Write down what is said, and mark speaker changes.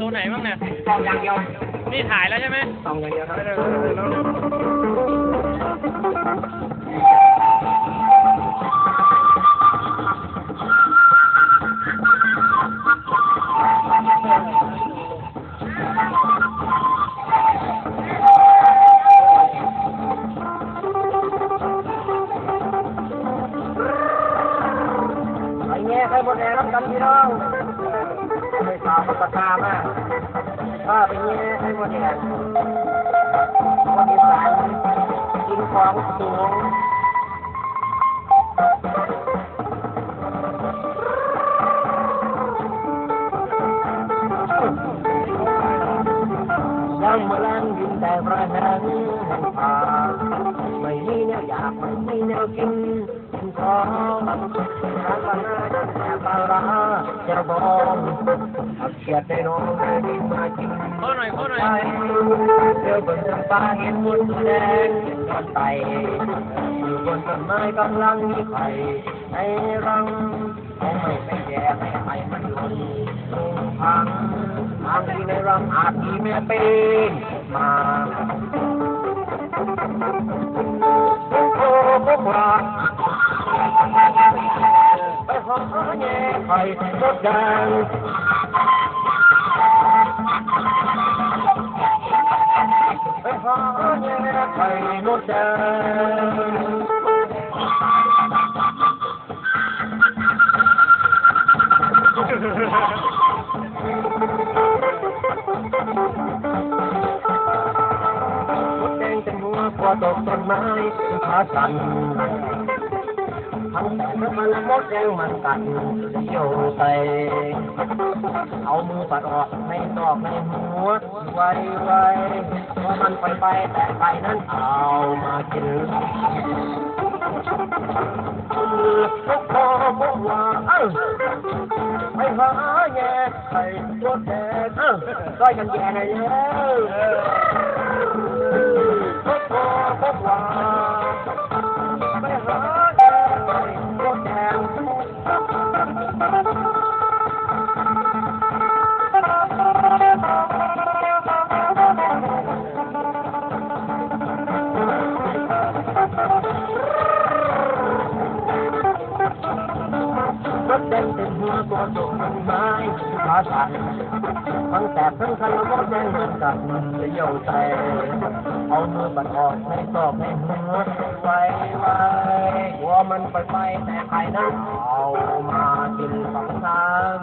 Speaker 1: ตัวไหนบ้างเนี่ย
Speaker 2: สองอย่างเดียว
Speaker 1: นี่ถ่ายแล้วใช่ไหม
Speaker 2: สองอย่างเดียวครับไอ้เงี้ยใครหมดแรงรับกันพี่น้อง ไม่สาวมันปทามากถ้าเป็นเงี้ใครหมดแรงคนอีสานกินของสูงยังมาลังยินแต่ประหังแห่งป่าไม่มีแนวอยากไม่มีแนวกิน กินของทางบ้านนาแต่ปลาร้าจะบองเอาเขียดในน้องไม่ได้มากิน
Speaker 1: โค้หน่อยโค้หน่อย
Speaker 2: เดี๋ยวบนลำปาเห็นมุนแดงนอนไปอยู่บนต้นไม้กำลังมีไข่ในรังคงไม่ไปแย่ให้ไข่มันหล่นลงพังทางที่ในรังอาจมีแม่เป็นมา ไข่มดแดงไปหาแย่ไข่มดแดงมดแดงเต็มหัวพอตกต้นไม้ขาสั่น ทั้งแต่ถ้ามันมดแดงมันกัดเยี่ยวใส่เอามือปัดออกในซอกในหัวไวไวพอมันไปไปแต่ไปนั้นเอามากินพวกพ่อพกว่าเอ้าไปหาแย่ไปรถแดงเอ้าก็ยังแย่เลยพวกพ่อพว รถแดงเต็มหัวตัวโตมันไม้ขาสั่นทั้งแสบทั้งคันรถแดงเหมือนกันจะเยี่ยวใจเอามือบัดออกในซอกในหัวไว้ไว้หัว มันไปไปแต่ใครนั้นเอามากินสองทาง